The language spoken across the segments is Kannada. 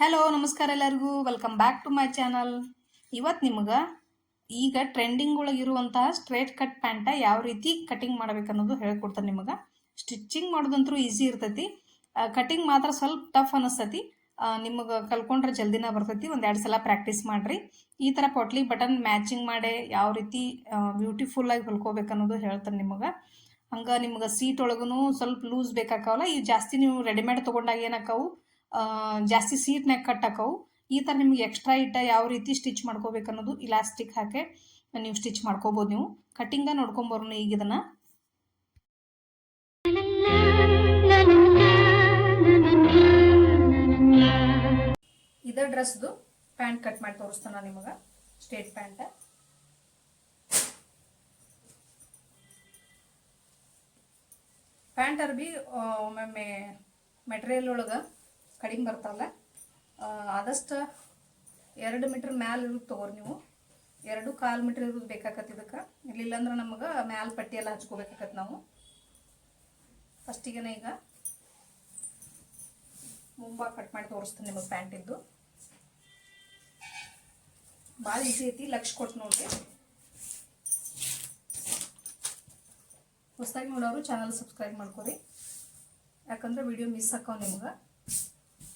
ಹಲೋ ನಮಸ್ಕಾರ ಎಲ್ಲರಿಗೂ. Welcome back to my channel ಇವತ್ತು ನಿಮ್ಗೆ ಈಗ ಟ್ರೆಂಡಿಂಗ್ ಒಳಗಿರುವಂತಹ ಸ್ಟ್ರೇಟ್ ಕಟ್ ಪ್ಯಾಂಟ ಯಾವ ರೀತಿ ಕಟಿಂಗ್ ಮಾಡ್ಬೇಕು ಅನ್ನೋದು ಹೇಳ್ಕೊಡ್ತಾರೆ ನಿಮಗೆ. ಸ್ಟಿಚಿಂಗ್ ಮಾಡೋದಂತೂ ಈಸಿ ಇರ್ತೈತಿ. ಕಟಿಂಗ್ ಮಾತ್ರ ಸ್ವಲ್ಪ ಟಫ್ ಅನಿಸ್ತೈತಿ. ನಿಮಗೆ ಕಲ್ಕೊಂಡ್ರೆ ಜಲ್ದಿನ ಬರ್ತೈತಿ. ಒಂದು ಎರಡು ಸಲ ಪ್ರಾಕ್ಟೀಸ್ ಮಾಡಿರಿ. ಈ ಥರ ಪೊಟ್ಲಿ ಬಟನ್ ಮ್ಯಾಚಿಂಗ್ ಮಾಡಿ ಯಾವ ರೀತಿ ಬ್ಯೂಟಿಫುಲ್ಲಾಗಿ ಹೊಲ್ಕೋಬೇಕು ಅನ್ನೋದು ಹೇಳ್ತಾರೆ ನಿಮಗೆ. ಹಂಗೆ ನಿಮ್ಗೆ ಸೀಟ್ ಒಳಗೂ ಸ್ವಲ್ಪ ಲೂಸ್ ಬೇಕಾಗವಲ್ಲ ಈ ಜಾಸ್ತಿ ನೀವು ರೆಡಿಮೇಡ್ ತೊಗೊಂಡಾಗ ಏನಾಕವು? ಜಾಸ್ತಿ ಸೀಟ್ನಾಗ ಕಟ್ ಹಾಕವು ಈ ಥರ ನಿಮ್ಗೆ ಎಕ್ಸ್ಟ್ರಾ ಇಟ್ಟ ಯಾವ ರೀತಿ ಸ್ಟಿಚ್ ಮಾಡ್ಕೋಬೇಕು ಅನ್ನೋದು ಇಲಾಸ್ಟಿಕ್ ಹಾಕಿ ನೀವು ಸ್ಟಿಚ್ ಮಾಡ್ಕೋಬೋದು ನೀವು. ಕಟ್ಟಿಂಗ ನೋಡ್ಕೊಂಬರೋಣ ಈಗ ಇದನ್ನ. ಇದ ಡ್ರೆಸ್ದು ಪ್ಯಾಂಟ್ ಕಟ್ ಮಾಡಿ ತೋರಿಸ್ತಾನ ನಿಮಗೆ. ಸ್ಟ್ರೇಟ್ ಪ್ಯಾಂಟ್ ಪ್ಯಾಂಟ್ ಅರ್ಬಿ ಒಮ್ಮೆ ಒಮ್ಮೊಮ್ಮೆ ಮೆಟೀರಿಯಲ್ ಒಳಗೆ ಕಡಿಮೆ ಬರ್ತಾವಲ್ಲ ಆದಷ್ಟು ಎರಡು ಮೀಟ್ರ್ ಮ್ಯಾಲ ಇರೋದು ತಗೋರಿ ನೀವು. ಎರಡು ಕಾಲು ಮೀಟ್ರ್ ಇರೋದು ಬೇಕಾಕತ್ತೆ ಇದಕ್ಕೆ. ಇಲ್ಲಿಲ್ಲ ಅಂದ್ರೆ ನಮಗೆ ಮ್ಯಾಲ ಪಟ್ಟಿ ಎಲ್ಲ ಹಚ್ಕೋಬೇಕಾಕತ್ತೆ ನಾವು. ಫಸ್ಟಿಗೆನೇ ಈಗ ಮುಂಭಾಗ ಕಟ್ ಮಾಡಿ ತೋರಿಸ್ತೀನಿ ನಿಮಗೆ ಪ್ಯಾಂಟಿದ್ದು ಭಾಳ ಈಸಿ ಐತಿ, ಲಕ್ಷ ಕೊಟ್ಟು ನೋಡಿರಿ. ಹೊಸದಾಗಿ ನೋಡೋರು ಚಾನಲ್ ಸಬ್ಸ್ಕ್ರೈಬ್ ಮಾಡ್ಕೊರಿ. ಯಾಕಂದ್ರೆ ವಿಡಿಯೋ ಮಿಸ್ ಹಾಕೋ ನಿಮ್ಗೆ.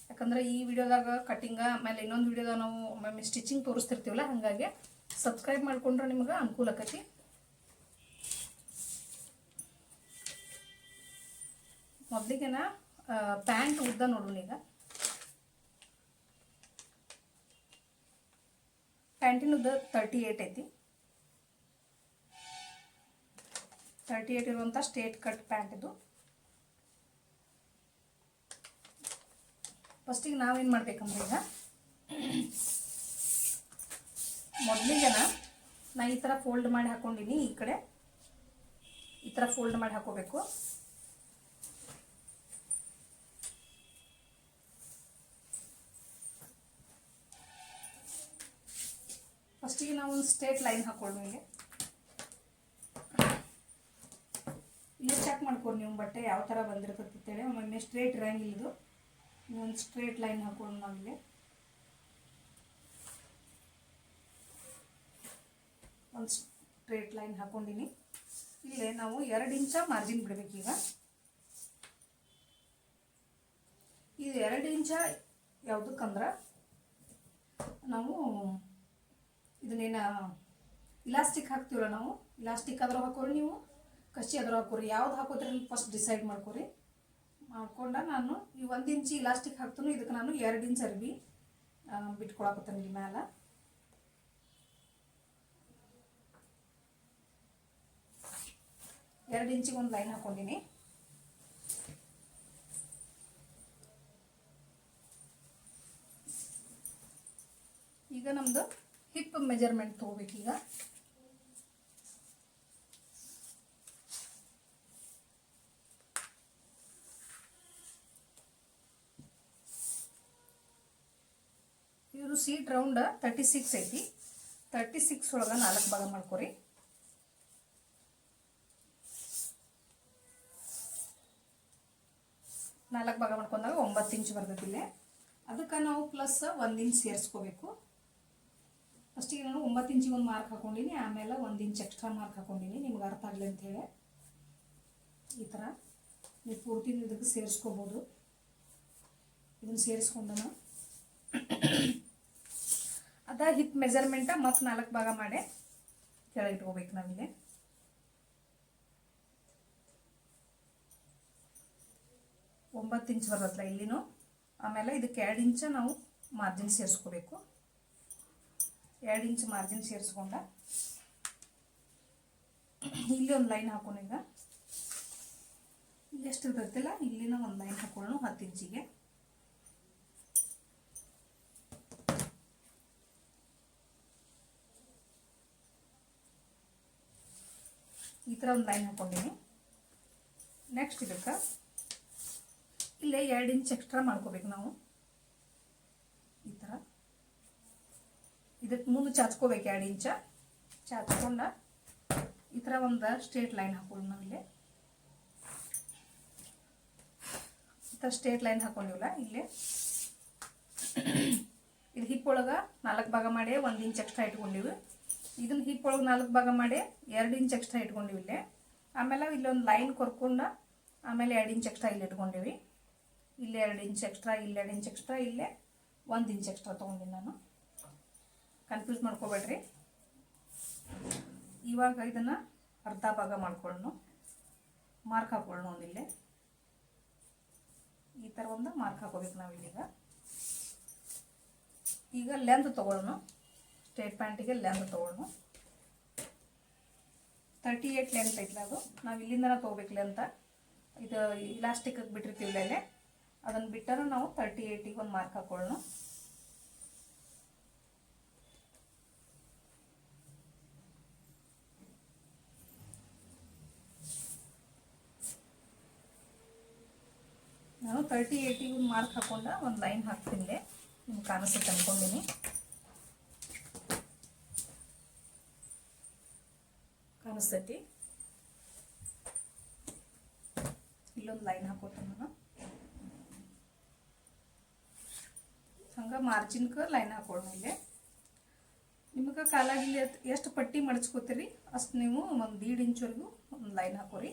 ಯಾಕಂದ್ರೆ ಈ ವಿಡಿಯೋದಾಗ ಕಟಿಂಗ್ ಆಮೇಲೆ ಇನ್ನೊಂದು ವಿಡಿಯೋದಾಗ ನಾವು ಒಮ್ಮೊಮ್ಮೆ ಸ್ಟಿಚಿಂಗ್ ತೋರಿಸ್ತಿರ್ತೀವಲ್ಲ, ಹಾಗಾಗಿ ಸಬ್ಸ್ಕ್ರೈಬ್ ಮಾಡ್ಕೊಂಡ್ರೆ ನಿಮ್ಗೆ ಅನುಕೂಲ ಆಕತಿ. ಮೊದಲಿಗೆನ ಪ್ಯಾಂಟ್ ಉದ್ದ ನೋಡೋಣ ಈಗ. ಪ್ಯಾಂಟಿನ ಉದ್ದ ತರ್ಟಿ ಏಟ್ ಐತಿ. ತರ್ಟಿ ಏಟ್ ಇರುವಂಥ ಸ್ಟೇಟ್ ಕಟ್ ಪ್ಯಾಂಟ್ ಇದು. ಫಸ್ಟಿಗೆ ನಾವೇನು ಮಾಡ್ಬೇಕಂದ್ರೆ ಈಗ ಮೊದಲಿಗೆನ ನಾ ಈ ಥರ ಫೋಲ್ಡ್ ಮಾಡಿ ಹಾಕ್ಕೊಂಡಿನಿ ಈ ಕಡೆ. ಈ ಥರ ಫೋಲ್ಡ್ ಮಾಡಿ ಹಾಕೋಬೇಕು. ಫಸ್ಟಿಗೆ ನಾವು ಒಂದು ಸ್ಟ್ರೇಟ್ ಲೈನ್ ಹಾಕೊಳ್ಳೋಣ ಇಲ್ಲಿ ಚೆಕ್ ಮಾಡ್ಕೊಂಡು ನೀವು ಬಟ್ಟೆ ಯಾವ ಥರ ಬಂದಿರ್ತದೆ ಅಂತೇಳಿ. ಒಮ್ಮೊಮ್ಮೆ ಸ್ಟ್ರೇಟ್ ಇರಂಗಿಲ್ಲ ಇದು. ಒಂದು ಸ್ಟ್ರೇಟ್ ಲೈನ್ ಹಾಕೊಂಡು ನಾವಿಲ್ಲಿ. ಒಂದು ಸ್ಟ್ರೇಟ್ ಲೈನ್ ಹಾಕೊಂಡಿನಿ. ಇಲ್ಲೇ ನಾವು ಎರಡು ಇಂಚ ಮಾರ್ಜಿನ್ ಬಿಡಬೇಕೀಗ ಇದು ಎರಡು ಇಂಚ ಯಾವುದಕ್ಕಂದ್ರೆ ನಾವು ಇದನ್ನೇನು ಇಲಾಸ್ಟಿಕ್ ಹಾಕ್ತೀವಲ್ಲ ನಾವು? ಇಲಾಸ್ಟಿಕ್ ಆದ್ರೂ ಹಾಕೋರಿ ನೀವು, ಕಚ್ಚಿ ಆದ್ರೂ ಹಾಕೋರಿ. ಯಾವ್ದು ಹಾಕೋದ್ರಲ್ಲಿ ಫಸ್ಟ್ ಡಿಸೈಡ್ ಮಾಡ್ಕೊರಿ. ಮಾಡ್ಕೊಂಡ ನಾನು ಈ ಒಂದು ಇಂಚ್ ಇಲಾಸ್ಟಿಕ್ ಹಾಕ್ತೀನಿ ಇದಕ್ಕೆ ನಾನು ಎರಡು ಇಂಚ್ ಅರ್ಬಿ ಬಿಟ್ಕೊಳಕತ್ತೀನಿ ಇಲ್ಲಿ ಮ್ಯಾಲ. ಎರಡು ಇಂಚಿಗೆ ಒಂದು ಲೈನ್ ಹಾಕೊಂಡಿನಿ. ಈಗ ನಮ್ದು ಹಿಪ್ ಮೆಜರ್ಮೆಂಟ್ ತಗೋಬೇಕೀಗ. ಇವರು ಸೀಟ್ ರೌಂಡ್ ತರ್ಟಿ ಸಿಕ್ಸ್ ಐತಿ. ತರ್ಟಿ ಸಿಕ್ಸ್ ಒಳಗೆ ನಾಲ್ಕು ಭಾಗ ಮಾಡ್ಕೊರಿ. ನಾಲ್ಕು ಭಾಗ ಮಾಡ್ಕೊಂಡಾಗ ಒಂಬತ್ತು ಇಂಚ್ ಬರ್ತೈತಿ ಇಲ್ಲೇ. ಅದಕ್ಕೆ ನಾವು ಪ್ಲಸ್ ಒಂದು ಇಂಚ್ ಸೇರಿಸ್ಕೋಬೇಕು. ಫಸ್ಟಿಗೆ ನಾನು ಒಂಬತ್ತು ಇಂಚಿಗೆ ಒಂದು ಮಾರ್ಕ್ ಹಾಕೊಂಡಿನಿ, ಆಮೇಲೆ ಒಂದು ಇಂಚ್ ಎಕ್ಸ್ಟ್ರಾ ಮಾರ್ಕ್ ಹಾಕೊಂಡಿನಿ, ನಿಮ್ಗೆ ಅರ್ಥ ಆಗಲಿ ಅಂತೇಳಿ ಈ ಥರ ನೀವು ಪೂರ್ತಿ ಇದಕ್ಕೆ ಸೇರಿಸ್ಕೋಬೋದು. ಇದನ್ನು ಸೇರಿಸ್ಕೊಂಡನ ಅದ ಹಿಪ್ ಮೆಜರ್ಮೆಂಟ ಮತ್ತು ನಾಲ್ಕು ಭಾಗ ಮಾಡಿ ಕೆಳಗೆ ಇಟ್ಕೋಬೇಕು ಒಂಬತ್ತು ಇಂಚ್ ಬರತ್ತಲ್ಲ ಇಲ್ಲಿನೂ. ಆಮೇಲೆ ಇದಕ್ಕೆ ಎರಡು ಇಂಚ ನಾವು ಮಾರ್ಜಿನ್ ಸೇರಿಸ್ಕೋಬೇಕು. ಎರಡು ಇಂಚ್ ಮಾರ್ಜಿನ್ ಸೇರಿಸ್ಕೊಂಡ ಇಲ್ಲಿ ಒಂದು ಲೈನ್ ಹಾಕೋಣ ಈಗ. ಎಷ್ಟು ಇರ್ತೈತಿಲ್ಲ, ಇಲ್ಲಿನ ಒಂದು ಲೈನ್ ಹಾಕೊಳ್ಳೋಣ ಹತ್ತು ಇಂಚಿಗೆ ಈ ಥರ ಒಂದು ಲೈನ್ ಹಾಕೊಂಡಿನಿ. ನೆಕ್ಸ್ಟ್ ಇದಕ್ಕೆ ಇಲ್ಲೇ ಎರಡು ಇಂಚ್ ಎಕ್ಸ್ಟ್ರಾ ಮಾಡ್ಕೋಬೇಕು ನಾವು. ಈ ಥರ ಇದಕ್ಕೆ ಮುಂದೆ ಚಾಚ್ಕೋಬೇಕು ಎರಡು ಇಂಚ ಚಾಚ್ಕೊಂಡ ಈ ಥರ ಒಂದು ಸ್ಟ್ರೇಟ್ ಲೈನ್ ಹಾಕೊಳ್ಳಿ ನಾವಿಲ್ಲಿ ಈ ಥರ ಸ್ಟ್ರೇಟ್ ಲೈನ್ ಹಾಕೊಂಡಿವಲ್ಲ, ಇಲ್ಲಿ. ಹಿಪ್ ಒಳಗೆ ನಾಲ್ಕು ಭಾಗ ಮಾಡಿ ಒಂದು ಇಂಚ್ ಎಕ್ಸ್ಟ್ರಾ ಇಟ್ಕೊಂಡಿವಿ. ಇದನ್ನ ಹಿಪ್ ಒಳಗೆ ನಾಲ್ಕು ಭಾಗ ಮಾಡಿ ಎರಡು ಇಂಚ್ ಎಕ್ಸ್ಟ್ರಾ ಇಟ್ಕೊಂಡಿವಿ ಇಲ್ಲಿ. ಆಮೇಲೆ ಇಲ್ಲೊಂದು ಲೈನ್ ಕೊರ್ಕೊಂಡು ಆಮೇಲೆ ಎರಡು ಇಂಚ್ ಎಕ್ಸ್ಟ್ರಾ ಇಲ್ಲಿ ಇಟ್ಕೊಂಡಿವಿ. ಇಲ್ಲಿ ಎರಡು ಇಂಚ್ ಎಕ್ಸ್ಟ್ರಾ ಇಲ್ಲಿ ಎರಡು ಇಂಚ್ ಎಕ್ಸ್ಟ್ರಾ ಇಲ್ಲೇ ಒಂದು ಇಂಚ್ ಎಕ್ಸ್ಟ್ರಾ ತೊಗೊಂಡಿನಿ ನಾನು. ಕನ್ಫ್ಯೂಸ್ ಮಾಡ್ಕೋಬೇಡ್ರಿ. ಇವಾಗ ಇದನ್ನು ಅರ್ಧ ಭಾಗ ಮಾಡ್ಕೊಳ್ಳೋಣ ಮಾರ್ಕ್ ಹಾಕೊಳ್ಳೋಣ ಒಂದಿಲ್ಲೇ ಈ ಥರ ಒಂದು ಮಾರ್ಕ್ ಹಾಕೋಬೇಕು ನಾವು ಇಲ್ಲಿಗ. ಈಗ ಲೆಂತ್ ತೊಗೊಳ್ಳೋಣ ಸ್ಟ್ರೇಟ್ ಪ್ಯಾಂಟಿಗೆ ಲೆಂತ್ ತೊಗೊಳ್ಳೋಣ ತರ್ಟಿ ಏಟ್ ಲೆಂತ್ ಐತಲ ಅದು. ನಾವು ಇಲ್ಲಿಂದನೇ ತೊಗೋಬೇಕು ಲೆಂತ. ಇದು ಇಲಾಸ್ಟಿಕ್ ಬಿಟ್ಟಿರ್ತೀವಿ ಅಲ್ಲೇ ಅದನ್ನು ಬಿಟ್ಟರೂ ನಾವು ತರ್ಟಿ ಏಯ್ಟಿಗೆ ಒಂದು ಮಾರ್ಕ್ ಹಾಕೊಳ್ಳೋಣ. ನಾನು ತರ್ಟಿ ಏಯ್ಟಿಗೆ ಮಾರ್ಕ್ ಹಾಕೊಂಡ ಒಂದು ಲೈನ್ ಹಾಕ್ತೀನಿ ನಿಮ್ಗೆ ಕಾಣಿಸುತ್ತೆ ಅಂದ್ಕೊಂಡಿನಿ ಕಾಣಿಸ್ತೈತಿ ಇಲ್ಲೊಂದು ಲೈನ್ ಹಾಕೋತೀನಿ ನಾನು. ಹಂಗೆ ಮಾರ್ಜಿನ್ಗೆ ಲೈನ್ ಹಾಕೋಣ ಇಲ್ಲಿ. ನಿಮಗೆ ಕಾಲಾಗಿಲ್ಲಿ ಎಷ್ಟು ಪಟ್ಟಿ ಮಡಚ್ಕೋತೀರಿ ಅಷ್ಟು ನೀವು ಒಂದು ದೀಡ್ ಇಂಚ್ವರೆಗೂ ಒಂದು ಲೈನ್ ಹಾಕೋರಿ.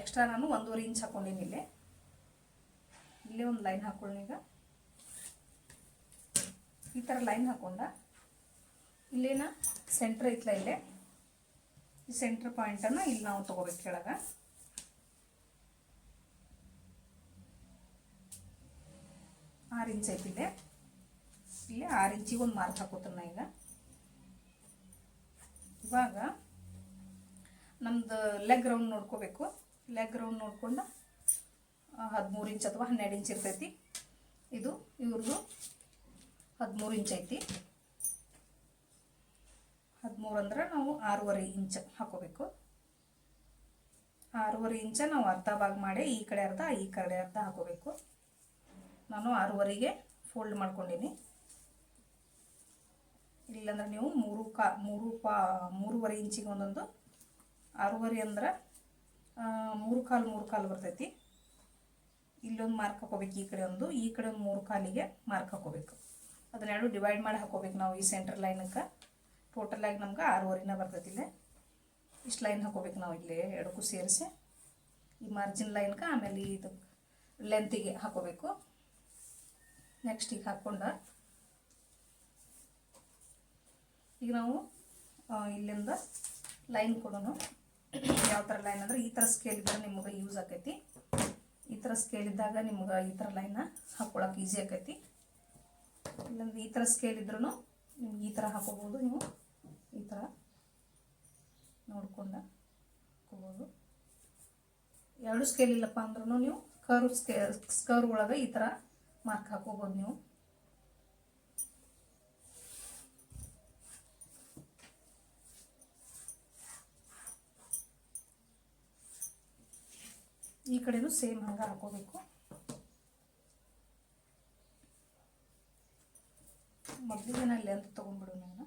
ಎಕ್ಸ್ಟ್ರಾ ನಾನು ಒಂದೂವರೆ ಇಂಚ್ ಹಾಕೊಂಡಿನಿ ಇಲ್ಲೇ. ಇಲ್ಲೇ ಒಂದು ಲೈನ್ ಹಾಕೊಳ್ಳಿ ಈಗ. ಈ ಥರ ಲೈನ್ ಹಾಕೊಂಡ. ಇಲ್ಲೇನ? ಸೆಂಟ್ರ್ ಐತ್ಲ ಇಲ್ಲೇ. ಸೆಂಟ್ರ್ ಪಾಯಿಂಟನ್ನು ಇಲ್ಲಿ ನಾವು ತೊಗೋಬೇಕು ಕೆಳಗೆ. ಆರು ಇಂಚ್ ಐತಿ ಇಲ್ಲೇ ಇಲ್ಲಿ ಆರು ಇಂಚಿಗೆ ಒಂದು ಮಾರ್ಕ್ ಹಾಕೋತನ ಈಗ. ಇವಾಗ ನಮ್ದು ಲೆಗ್ ರೌಂಡ್ ನೋಡ್ಕೋಬೇಕು. ಲೆಗ್ ರೌಂಡ್ ನೋಡ್ಕೊಂಡು ಹದಿಮೂರು ಇಂಚ್ ಅಥವಾ ಹನ್ನೆರಡು ಇಂಚ್ ಇರ್ತೈತಿ. ಇದು ಇವ್ರದ್ದು ಹದಿಮೂರು ಇಂಚ್ ಐತಿ. ಹದಿಮೂರು ಅಂದ್ರೆ ನಾವು ಆರೂವರೆ ಇಂಚ್ ಹಾಕೋಬೇಕು. ಆರೂವರೆ ಇಂಚ ನಾವು ಅರ್ಧ ಭಾಗ ಮಾಡಿ ಈ ಕಡೆ ಅರ್ಧ, ಈ ಕಡೆ ಅರ್ಧ ಹಾಕೋಬೇಕು. ನಾನು ಆರೂವರೆಗೆ ಫೋಲ್ಡ್ ಮಾಡ್ಕೊಂಡೀನಿ. ಇಲ್ಲಂದ್ರೆ ನೀವು ಮೂರು ಕಾ, ಮೂರು ಪಾ, ಮೂರುವರೆ ಇಂಚಿಗೆ ಒಂದೊಂದು. ಆರೂವರೆ ಅಂದ್ರೆ ಮೂರು ಕಾಲು ಮೂರು ಕಾಲು ಬರ್ತೈತಿ. ಇಲ್ಲೊಂದು ಮಾರ್ಕ್ ಹಾಕೋಬೇಕು, ಈ ಕಡೆ ಒಂದು, ಈ ಕಡೆ ಒಂದು ಮೂರು ಕಾಲಿಗೆ ಮಾರ್ಕ್ ಹಾಕೋಬೇಕು. ಅದನ್ನೆರಡು ಡಿವೈಡ್ ಮಾಡಿ ಹಾಕೋಬೇಕು ನಾವು ಈ ಸೆಂಟ್ರ್ ಲೈನಕ್ಕೆ ಟೋಟಲಾಗಿ ನಮ್ಗೆ ಆರೂವರೆನ ಬರ್ತೈತಿ ಇಲ್ಲೇ. ಇಷ್ಟು ಲೈನ್ ಹಾಕೋಬೇಕು ನಾವು ಇಲ್ಲಿ ಎರಡಕ್ಕೂ ಸೇರಿಸಿ. ಈ ಮಾರ್ಜಿನ್ ಲೈನ್ಗೆ ಆಮೇಲೆ ಇದು ಲೆಂತಿಗೆ ಹಾಕೋಬೇಕು. ನೆಕ್ಸ್ಟ್ ಈಗ ಹಾಕ್ಕೊಂಡು ಈಗ ನಾವು ಇಲ್ಲಿಂದ ಲೈನ್ ಕೊಡೋಣ. ಯಾವ ಥರ ಲೈನ್ ಅಂದ್ರೆ ಈ ಥರ ಸ್ಕೇಲ್ ಇದ್ದರೆ ನಿಮ್ಗೆ ಯೂಸ್ ಆಕೈತಿ. ಈ ಥರ ಸ್ಕೇಲ್ ಇದ್ದಾಗ ನಿಮ್ಗೆ ಈ ಥರ ಲೈನ್ನ ಹಾಕ್ಕೊಳಕ್ಕೆ ಈಸಿ ಆಕೈತಿ. ಇಲ್ಲಂದ್ರೆ ಈ ಥರ ಸ್ಕೇಲ್ ಇದ್ರೂ ನಿಮ್ಗೆ ಈ ಥರ ಹಾಕೋಬೋದು ನೀವು. ಈ ಥರ ನೋಡ್ಕೊಂಡು ಹಾಕೋಬೋದು. ಎರಡು ಸ್ಕೇಲ್ ಇಲ್ಲಪ್ಪ ಅಂದ್ರೂ ನೀವು ಕರ್ವ್ ಸ್ಕೇ ಸ್ಕರ್ ಒಳಗೆ ಈ ಥರ ಮಾರ್ಕ್ ಹಾಕೋಬೋದು ನೀವು. ಈ ಕಡೆನೂ ಸೇಮ್ ಹಂಗೆ ಹಾಕೋಬೇಕು. ಮೊದಲಿಗೆ ನಾನು ಲೆಂತ್ ತೊಗೊಂಡ್ಬಿಡು ನಾನು.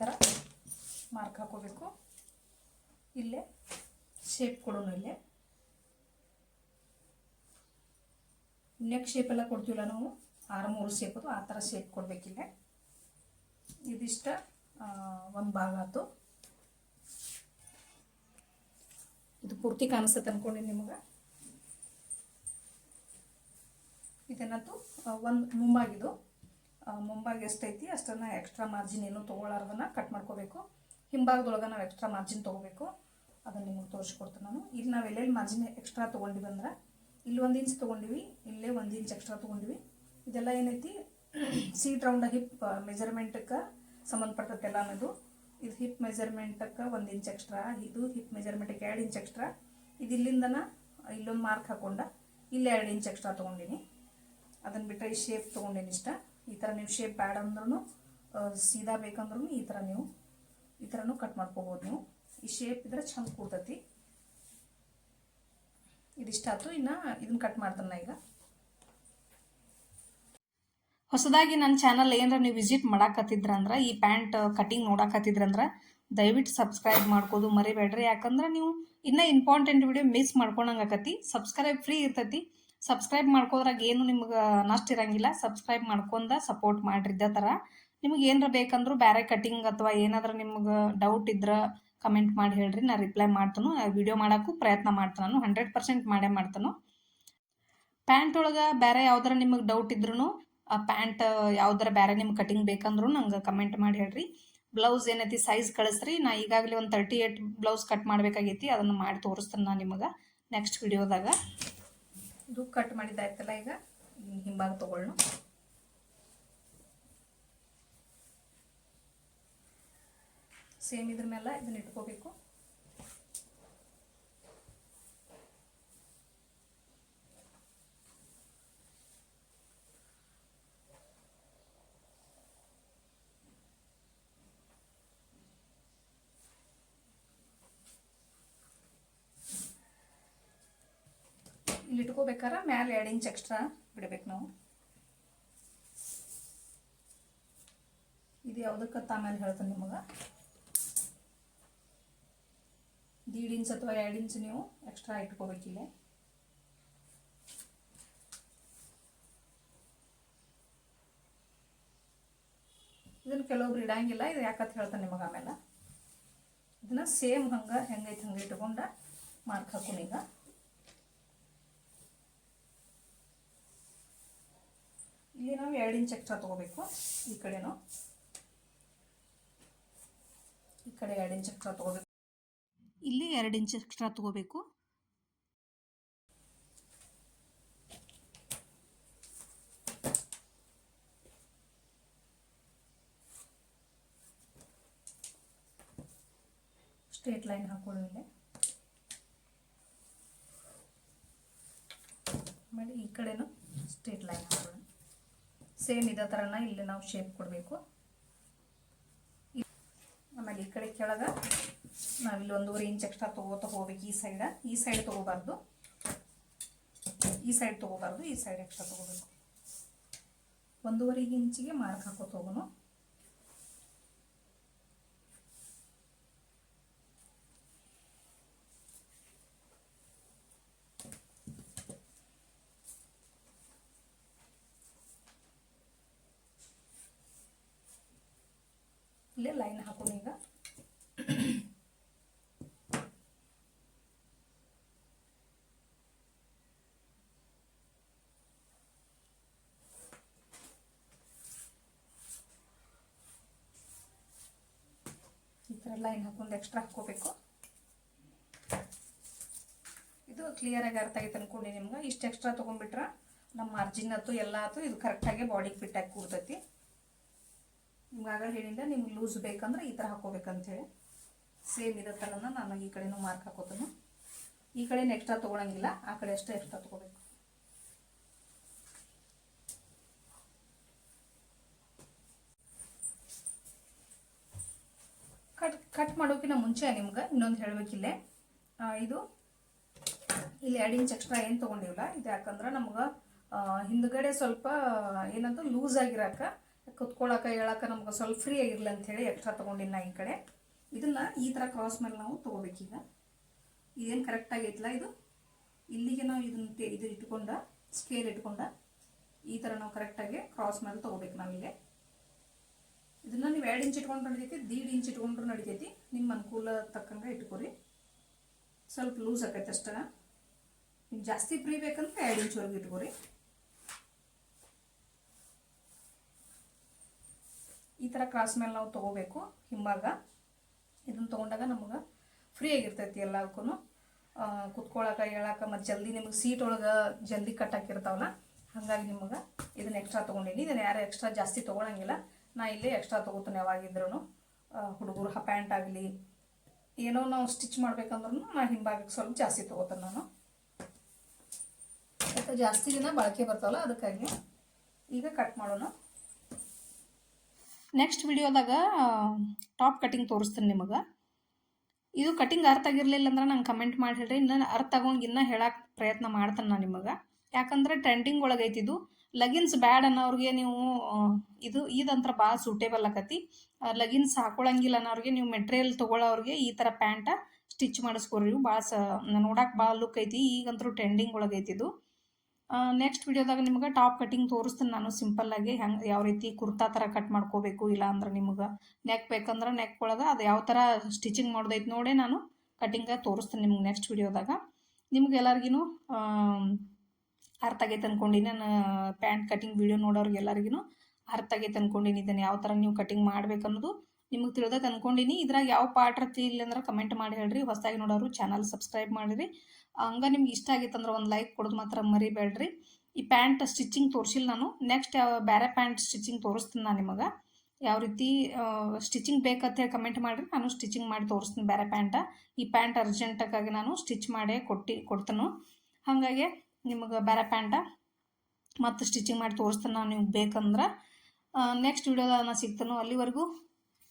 ಥರ ಮಾರ್ಕ್ ಹಾಕೋಬೇಕು. ಇಲ್ಲೇ ಶೇಪ್ ಕೊಡೋಣ ಇಲ್ಲೇ. ನೆಕ್ ಶೇಪೆಲ್ಲ ಕೊಡ್ತೀವಲ್ಲ ನಾವು? ಆರು, ಮೂರು ಶೇಪ್ ಅದು ಆ ಥರ ಶೇಪ್ ಕೊಡಬೇಕಿಲ್ಲೇ ಇದಿಷ್ಟ ಒಂದು ಭಾಗ ಆಯ್ತು. ಇದು ಪೂರ್ತಿ ಕಾಣಿಸುತ್ತೆ ಅನ್ಕೊಂಡಿ ನಿಮಗೆ. ಇದನ್ನಂತೂ ಒಂದು, ಮುಂಬಾಗಿದು. ಮುಂಭಾಗ ಎಷ್ಟೈತಿ, ಅಷ್ಟನ್ನು ಎಕ್ಸ್ಟ್ರಾ ಮಾರ್ಜಿನ್ ಏನು ತೊಗೊಳಾರ್ದನ್ನ ಕಟ್ ಮಾಡ್ಕೋಬೇಕು. ಹಿಂಭಾಗದೊಳಗೆ ನಾವು ಎಕ್ಸ್ಟ್ರಾ ಮಾರ್ಜಿನ್ ತೊಗೋಬೇಕು. ಅದನ್ನು ನಿಮಗೆ ತೋರಿಸ್ಕೊಡ್ತೀನಿ ನಾನು. ಇಲ್ಲಿ ನಾವು ಎಲ್ಲೆಲ್ಲಿ ಮಾರ್ಜಿನ್ ಎಕ್ಸ್ಟ್ರಾ ತೊಗೊಂಡಿವಿ ಅಂದ್ರೆ, ಇಲ್ಲಿ ಒಂದು ಇಂಚ್ ತೊಗೊಂಡಿವಿ, ಇಲ್ಲೇ ಒಂದು ಇಂಚ್ ಎಕ್ಸ್ಟ್ರಾ ತೊಗೊಂಡಿವಿ. ಇದೆಲ್ಲ ಏನೈತಿ ಸೀಟ್ ರೌಂಡ್ ಹಿಪ್ ಮೆಜರ್ಮೆಂಟಕ್ಕೆ ಸಂಬಂಧಪಟ್ಟದ್ದೆಲ್ಲ ಅನ್ನೋದು ಇದು. ಹಿಪ್ ಮೆಜರ್ಮೆಂಟಕ್ಕೆ ಒಂದು ಇಂಚ್ ಎಕ್ಸ್ಟ್ರಾ ಇದು ಹಿಪ್ ಮೆಜರ್ಮೆಂಟಿಗೆ ಎರಡು ಇಂಚ್ ಎಕ್ಸ್ಟ್ರಾ ಇದು ಇಲ್ಲಿಂದನ ಇಲ್ಲೊಂದು ಮಾರ್ಕ್ ಹಾಕೊಂಡ, ಇಲ್ಲೇ ಎರಡು ಇಂಚ್ ಎಕ್ಸ್ಟ್ರಾ ತೊಗೊಂಡಿನಿ. ಅದನ್ನು ಬಿಟ್ಟರೆ ಈ ಶೇಪ್ ತೊಗೊಂಡೇನಿ ಇಷ್ಟ. ಈ ಥರ ನೀವು ಶೇಪ್ ಬ್ಯಾಡ್ ಅಂದ್ರೂ ಸೀದಾ ಬೇಕಂದ್ರೂ ಈ ಥರ ನೀವು ಈ ಥರನೂ ಕಟ್ ಮಾಡ್ಕೋಬೋದು ನೀವು. ಈ ಶೇಪ್ ಇದ್ರೆ ಚಂದ ಕೂರ್ತೈತಿ. ಇದಿಷ್ಟಾಯ್ತು, ಇನ್ನು ಇದನ್ನ ಕಟ್ ಮಾಡ್ತಾನೆ ಈಗ. ಹೊಸದಾಗಿ ನನ್ನ ಚಾನಲ್ ಏನರ ನೀವು ವಿಸಿಟ್ ಮಾಡಾಕತ್ತಿದ್ರಂದ್ರೆ, ಈ ಪ್ಯಾಂಟ್ ಕಟಿಂಗ್ ನೋಡಾಕತ್ತಿದ್ರಂದ್ರ, ದಯವಿಟ್ಟು ಸಬ್ಸ್ಕ್ರೈಬ್ ಮಾಡ್ಕೋದು ಮರಿಬೇಡ್ರಿ. ಯಾಕಂದ್ರೆ ನೀವು ಇನ್ನೂ ಇಂಪಾರ್ಟೆಂಟ್ ವಿಡಿಯೋ ಮಿಸ್ ಮಾಡ್ಕೊಂಡಂಗೆ ಸಬ್ಸ್ಕ್ರೈಬ್ ಫ್ರೀ ಇರ್ತೈತಿ. ಸಬ್ಸ್ಕ್ರೈಬ್ ಮಾಡ್ಕೋದ್ರಾಗ ಏನು ನಿಮ್ಗೆ ನಷ್ಟ ಇರಂಗಿಲ್ಲ. ಸಬ್ಸ್ಕ್ರೈಬ್ ಮಾಡ್ಕೊಂಡ ಸಪೋರ್ಟ್ ಮಾಡ್ರಿ ಇದೇ ಥರ ನಿಮ್ಗೆ ಏನಾರ ಬೇಕಂದ್ರೂ ಬೇರೆ ಕಟಿಂಗ್ ಅಥವಾ ಏನಾದ್ರೂ ನಿಮ್ಗೆ ಡೌಟ್ ಇದ್ರೆ ಕಮೆಂಟ್ ಮಾಡಿ ಹೇಳ್ರಿ. ನಾ ರಿಪ್ಲೈ ಮಾಡ್ತಾನು. ವಿಡಿಯೋ ಮಾಡೋಕ್ಕೂ ಪ್ರಯತ್ನ ಮಾಡ್ತಾನೆ. ನಾನು ಹಂಡ್ರೆಡ್ ಪರ್ಸೆಂಟ್ ಮಾಡೇ ಮಾಡ್ತಾನು. ಪ್ಯಾಂಟ್ ಒಳಗೆ ಬೇರೆ ಯಾವ್ದಾರ ನಿಮಗೆ ಡೌಟ್ ಇದ್ರೂ ಆ ಪ್ಯಾಂಟ್ ಯಾವ್ದಾರ ಬೇರೆ ನಿಮ್ಗೆ ಕಟಿಂಗ್ ಬೇಕಂದ್ರೂ ನಂಗೆ ಕಮೆಂಟ್ ಮಾಡಿ ಹೇಳ್ರಿ. ಬ್ಲೌಸ್ ಏನೈತಿ ಸೈಜ್ ಕಳಿಸ್ರಿ. ನಾ ಈಗಾಗಲೇ ಒಂದು ತರ್ಟಿ ಏಯ್ಟ್ ಬ್ಲೌಸ್ ಕಟ್ ಮಾಡಬೇಕಾಗೈತಿ. ಅದನ್ನು ಮಾಡಿ ತೋರಿಸ್ತೀನಿ ನಾನು ನಿಮಗೆ ನೆಕ್ಸ್ಟ್ ವಿಡಿಯೋದಾಗ ಇದು ಕಟ್ ಮಾಡಿದ್ದಾಯ್ತಲ್ಲ ಈಗ? ಹಿಂಭಾಗ ತೊಗೊಳ್ಳೋಣ ಸೇಮ್ ಇದ್ರ ಮೇಲೆ ಇದನ್ನ ಇಟ್ಕೋಬೇಕು. ಇಲ್ಲಿ ಇಟ್ಕೋಬೇಕಾರ ಮ್ಯಾಲೆ ಎರಡು ಇಂಚ್ ಎಕ್ಸ್ಟ್ರಾ ಬಿಡಬೇಕು ನಾವು. ಇದು ಯಾವುದಕ್ಕೆ ಆಮೇಲೆ ಹೇಳ್ತೇನೆ ನಿಮಗೆ. ದೀಡ್ ಇಂಚ್ ಅಥವಾ ಎರಡು ಇಂಚ್ ನೀವು ಎಕ್ಸ್ಟ್ರಾ ಇಟ್ಕೋಬೇಕಿಲ್ಲ ಇದನ್ನು ಕೆಲವೊಬ್ರು ಇಡಂಗಿಲ್ಲ, ಇದು ಯಾಕಂತ ಹೇಳ್ತಾನೆ ನಿಮಗೆ ಆಮೇಲೆ. ಇದನ್ನ ಸೇಮ್ ಹಂಗೆ, ಹೆಂಗೈತೆ ಹಂಗೆ ಇಟ್ಕೊಂಡ ಮಾರ್ಕ್ ಹಾಕೋಣ ಈಗ ಇಲ್ಲಿ ನಾವು ಎರಡು ಇಂಚ್ ಎಕ್ಸ್ಟ್ರಾ ತೊಗೋಬೇಕು ಈ ಕಡೆನೂ. ಈ ಕಡೆ ಎರಡು ಇಂಚ್ ಎಕ್ಸ್ಟ್ರಾ ತೊಗೋಬೇಕು. ಇಲ್ಲಿ ಎರಡು ಇಂಚ್ ಎಕ್ಸ್ಟ್ರಾ ತೊಗೋಬೇಕು. ಸ್ಟ್ರೇಟ್ ಲೈನ್ ಹಾಕೊಳ್ಳಿ ಇಲ್ಲಿ. ಆಮೇಲೆ ಈ ಕಡೆನೂ ಸ್ಟ್ರೇಟ್ ಲೈನ್ ಹಾಕೊಳ್ಳಿ ಸೇಮ್ ಇದೇ ಥರನ ಇಲ್ಲಿ ನಾವು ಶೇಪ್ ಕೊಡಬೇಕು. ಆಮೇಲೆ ಈ ಕಡೆ ಕೆಳಗೆ ನಾವಿಲ್ಲಿ ಒಂದೂವರೆ ಇಂಚ್ ಎಕ್ಸ್ಟ್ರಾ ತೊಗೋತಾ ಹೋಗ್ಬೇಕು ಈ ಸೈಡ ಈ ಸೈಡ್ ತೊಗೋಬಾರ್ದು. ಈ ಸೈಡ್ ತೊಗೋಬಾರ್ದು, ಈ ಸೈಡ್ ಎಕ್ಸ್ಟ್ರಾ ತೊಗೋಬೇಕು. ಒಂದೂವರೆ ಇಂಚಿಗೆ ಮಾರ್ಕ್ ಹಾಕೋತ ಹೋಗೋನು. ಇಲ್ಲೇ ಲೈನ್ ಹಾಕೋಣ ಈಗ. ಈ ಥರ ಲೈನ್ ಹಾಕೊಂಡು ಎಕ್ಸ್ಟ್ರಾ ಹಾಕ್ಕೋಬೇಕು ಇದು ಕ್ಲಿಯರಾಗಿ ಅರ್ಥ ಆಗೈತೆ ಅನ್ಕೊಂಡು ನಿಮ್ಗೆ. ಇಷ್ಟು ಎಕ್ಸ್ಟ್ರಾ ತೊಗೊಂಡ್ಬಿಟ್ರೆ ನಮ್ಮ ಮಾರ್ಜಿನ್ ಆಯ್ತು ಎಲ್ಲ ಆಯ್ತು ಇದು ಕರೆಕ್ಟಾಗಿ ಬಾಡಿಗೆ ಫಿಟ್ ಆಗಿ ಕೂರ್ತೈತಿ. ನಿಮ್ಗೆ ಆಗ ಹೇಳಿಲ್ಲ ನಿಮ್ಗೆ ಲೂಸ್ ಬೇಕಂದ್ರೆ ಈ ಥರ ಹಾಕೋಬೇಕಂತೇಳಿ ಸೇಮ್ ಇರೋ ಥರನ ನಾನು ಈ ಕಡೆನೂ ಮಾರ್ಕ್ ಹಾಕೋತಾನು. ಈ ಕಡೆ ಎಕ್ಸ್ಟ್ರಾ ತೊಗೊಳಂಗಿಲ್ಲ, ಆ ಕಡೆ ಅಷ್ಟೇ ಎಕ್ಸ್ಟ್ರಾ ತೊಗೋಬೇಕು. ಕಟ್ ಕಟ್ ಮಾಡೋಕ್ಕಿಂತ ಮುಂಚೆ ನಿಮ್ಗೆ ಇನ್ನೊಂದು ಹೇಳಬೇಕಿಲ್ಲೇ ಇದು ಇಲ್ಲಿ ಎರಡು ಇಂಚ್ ಎಕ್ಸ್ಟ್ರಾ ಏನು ತೊಗೊಂಡಿವಲ್ಲ ಇದು ಯಾಕಂದ್ರೆ ನಮ್ಗೆ ಹಿಂದ್ಗಡೆ ಸ್ವಲ್ಪ ಏನಂತ ಲೂಸ್ ಆಗಿರಾಕ ಕುತ್ಕೊಳಕ, ಹೇಳಕ ನಮ್ಗೆ ಸ್ವಲ್ಪ ಫ್ರೀ ಆಗಿರ್ಲಿ ಹೇಳಿ ಎಕ್ಸ್ಟ್ರಾ ತೊಗೊಂಡಿಲ್ಲ ಈ ಕಡೆ. ಇದನ್ನ ಈ ಥರ ಕ್ರಾಸ್ ಮೇಲೆ ನಾವು ತೊಗೋಬೇಕೀಗ. ಇದೇನು ಕರೆಕ್ಟ್ ಆಗೈತಲ್ಲ ಇದು? ಇಲ್ಲಿಗೆ ನಾವು ಇದನ್ನ ಇದು ಇಟ್ಕೊಂಡ ಸ್ಕೇಲ್ ಇಟ್ಕೊಂಡ ಈ ಥರ ನಾವು ಕರೆಕ್ಟಾಗಿ ಕ್ರಾಸ್ ಮೇಲೆ ತೊಗೋಬೇಕು ನಾವಿಲ್ಲಿ. ಇದನ್ನ ನೀವು ಎರಡು ಇಂಚ್ ಇಟ್ಕೊಂಡು ನಡಿತೈತಿ, ದೀಡ್ ಇಂಚ್ ಇಟ್ಕೊಂಡ್ರು ನಡಿತೈತಿ. ನಿಮ್ಮ ಅನುಕೂಲ ತಕ್ಕಂಗೆ ಇಟ್ಕೊರಿ. ಸ್ವಲ್ಪ ಲೂಸ್ ಆಕೈತೆ ಅಷ್ಟ ನಿಮ್ಗೆ ಜಾಸ್ತಿ ಫ್ರೀ ಬೇಕಂದ್ರೆ ಎರಡು ಇಂಚ್ವರೆಗೆ ಇಟ್ಕೊರಿ. ಥರ ಕ್ರಾಸ್ ಮೇಲೆ ನಾವು ತೊಗೋಬೇಕು, ಹಿಂಭಾಗ. ಇದನ್ನು ತೊಗೊಂಡಾಗ ನಮಗೆ ಫ್ರೀ ಆಗಿರ್ತೈತಿ ಎಲ್ಲಕ್ಕೂ ಕುತ್ಕೊಳ್ಳೋಕೆ ಹೇಳಕ, ಮತ್ತು ಜಲ್ದಿ ನಿಮಗೆ ಸೀಟ್ ಒಳಗೆ ಜಲ್ದಿ ಕಟ್ ಹಾಕಿರ್ತಾವಲ್ಲ, ಹಾಗಾಗಿ ನಿಮಗೆ ಇದನ್ನು ಎಕ್ಸ್ಟ್ರಾ ತೊಗೊಂಡೀನಿ. ಇದನ್ನು ಯಾರು ಎಕ್ಸ್ಟ್ರಾ ಜಾಸ್ತಿ ತೊಗೊಳಂಗಿಲ್ಲ. ನಾ ಇಲ್ಲಿ ಎಕ್ಸ್ಟ್ರಾ ತೊಗೋತೀನಿ ಯಾವಾಗಿದ್ರೂ ಹುಡುಗರು ಪ್ಯಾಂಟ್ ಆಗಲಿ, ಏನೋ ನಾವು ಸ್ಟಿಚ್ ಮಾಡ್ಬೇಕಂದ್ರೂ ನಾ ಹಿಂಭಾಗಕ್ಕೆ ಸ್ವಲ್ಪ ಜಾಸ್ತಿ ತೊಗೋತೇನೆ ನಾನು. ಯಾಕೆ ಜಾಸ್ತಿ ದಿನ ಬಾಳಿಕೆ ಬರ್ತಾವಲ್ಲ, ಅದಕ್ಕಾಗಿ ಈಗ ಕಟ್ ಮಾಡೋಣ. ನೆಕ್ಸ್ಟ್ ವಿಡಿಯೋದಾಗ ಟಾಪ್ ಕಟಿಂಗ್ ತೋರಿಸ್ತೀನಿ ನಿಮಗೆ. ಇದು ಕಟಿಂಗ್ ಅರ್ಥ ಆಗಿರಲಿಲ್ಲ ಅಂದ್ರೆ ನಂಗೆ ಕಮೆಂಟ್ ಮಾಡಿ ಹೇಳ್ರಿ. ಇನ್ನ ಅರ್ಥ ಆಗೋಂಗೆ ಇನ್ನೂ ಹೇಳಕ್ಕೆ ಪ್ರಯತ್ನ ಮಾಡ್ತೇನೆ ನಾನು ನಿಮಗೆ. ಯಾಕಂದ್ರೆ ಟ್ರೆಂಡಿಂಗ್ ಒಳಗೈತಿ ಇದು. ಲಗಿನ್ಸ್ ಬ್ಯಾಡ್ ಅನ್ನೋರಿಗೆ ನೀವು ಇದು ಇದಂತ್ರ ಭಾಳ ಸೂಟೇಬಲ್ ಆಕತಿ. ಲಗಿನ್ಸ್ ಹಾಕೊಳಂಗಿಲ್ಲ ಅನ್ನೋರಿಗೆ ನೀವು ಮೆಟೀರಿಯಲ್ ತೊಗೊಳ್ಳೋರಿಗೆ ಈ ಥರ ಪ್ಯಾಂಟ ಸ್ಟಿಚ್ ಮಾಡಿಸ್ಕೊರಿ. ಭಾಳ ಸ ನೋಡಕ್ಕೆ ಭಾಳ ಲುಕ್ ಐತಿ. ಈಗಂತೂ ಟ್ರೆಂಡಿಂಗ್ ಒಳಗೈತಿ ಇದು. ನೆಕ್ಸ್ಟ್ ವಿಡಿಯೋದಾಗ ನಿಮ್ಗೆ ಟಾಪ್ ಕಟಿಂಗ್ ತೋರಿಸ್ತೀನಿ ನಾನು ಸಿಂಪಲ್ಲಾಗಿ ಹೆಂಗೆ, ಯಾವ ರೀತಿ ಕುರ್ತಾ ಥರ ಕಟ್ ಮಾಡ್ಕೋಬೇಕು ಇಲ್ಲ ಅಂದ್ರೆ ನಿಮ್ಗೆ ನೆಕ್ ಬೇಕಂದ್ರೆ ನೆಕ್ ಒಳಗೆ ಅದು ಯಾವ ಥರ ಸ್ಟಿಚಿಂಗ್ ಮಾಡೋದೈತೆ ನೋಡೇ ನಾನು ಕಟಿಂಗ ತೋರಿಸ್ತೀನಿ ನಿಮ್ಗೆ ನೆಕ್ಸ್ಟ್ ವಿಡಿಯೋದಾಗ ನಿಮ್ಗೆ ಎಲ್ಲರಿಗೂ ಅರ್ಥ ಆಗೈತೆ ಅನ್ಕೊಂಡಿನಿ. ನಾನು ಪ್ಯಾಂಟ್ ಕಟಿಂಗ್ ವಿಡಿಯೋ ನೋಡೋರಿಗೆ ಎಲ್ಲರಿಗೂ ಅರ್ಥ ಆಗೈತೆ ಅನ್ಕೊಂಡಿನಿ. ಇದನ್ನು ಯಾವ ಥರ ನೀವು ಕಟ್ಟಿಂಗ್ ಮಾಡ್ಬೇಕು ಅನ್ನೋದು ನಿಮಗೆ ತಿಳಿದೈತೆ ಅನ್ಕೊಂಡಿನಿ. ಇದ್ರಾಗ ಯಾವ ಪಾರ್ಟ್ ಇಲ್ಲ ಅಂದ್ರೆ ಕಮೆಂಟ್ ಮಾಡಿ ಹೇಳ್ರಿ. ಹೊಸದಾಗಿ ನೋಡೋರು ಚಾನಲ್ ಸಬ್ಸ್ಕ್ರೈಬ್ ಮಾಡಿರಿ. ಹಂಗೆ ನಿಮ್ಗೆ ಇಷ್ಟ ಆಗಿತ್ತು ಅಂದ್ರೆ ಒಂದು ಲೈಕ್ ಕೊಡೋದು ಮಾತ್ರ ಮರಿಬೇಡ್ರಿ. ಈ ಪ್ಯಾಂಟ್ ಸ್ಟಿಚಿಂಗ್ ತೋರಿಸಿಲ್ಲ ನಾನು. ನೆಕ್ಸ್ಟ್ ಯಾವ ಬೇರೆ ಪ್ಯಾಂಟ್ ಸ್ಟಿಚಿಂಗ್ ತೋರಿಸ್ತೀನಿ ನಾನು ನಿಮಗೆ. ಯಾವ ರೀತಿ ಸ್ಟಿಚಿಂಗ್ ಬೇಕಂತ ಹೇಳಿ ಕಮೆಂಟ್ ಮಾಡಿರಿ. ನಾನು ಸ್ಟಿಚಿಂಗ್ ಮಾಡಿ ತೋರಿಸ್ತೀನಿ ಬೇರೆ ಪ್ಯಾಂಟ ಈ ಪ್ಯಾಂಟ್ ಅರ್ಜೆಂಟಾಗಿ ನಾನು ಸ್ಟಿಚ್ ಮಾಡೇ ಕೊಟ್ಟು, ಕೊಡ್ತೇನೆ. ಹಾಗಾಗಿ ನಿಮಗೆ ಬೇರೆ ಪ್ಯಾಂಟ ಮತ್ತು ಸ್ಟಿಚಿಂಗ್ ಮಾಡಿ ತೋರಿಸ್ತೀನಿ ನಾನು ನಿಮ್ಗೆ ಬೇಕಂದ್ರೆ. ನೆಕ್ಸ್ಟ್ ವಿಡಿಯೋದಾಗ ನಾನು ಸಿಗ್ತಾನೋ. ಅಲ್ಲಿವರೆಗೂ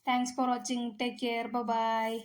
thanks for watching take care bye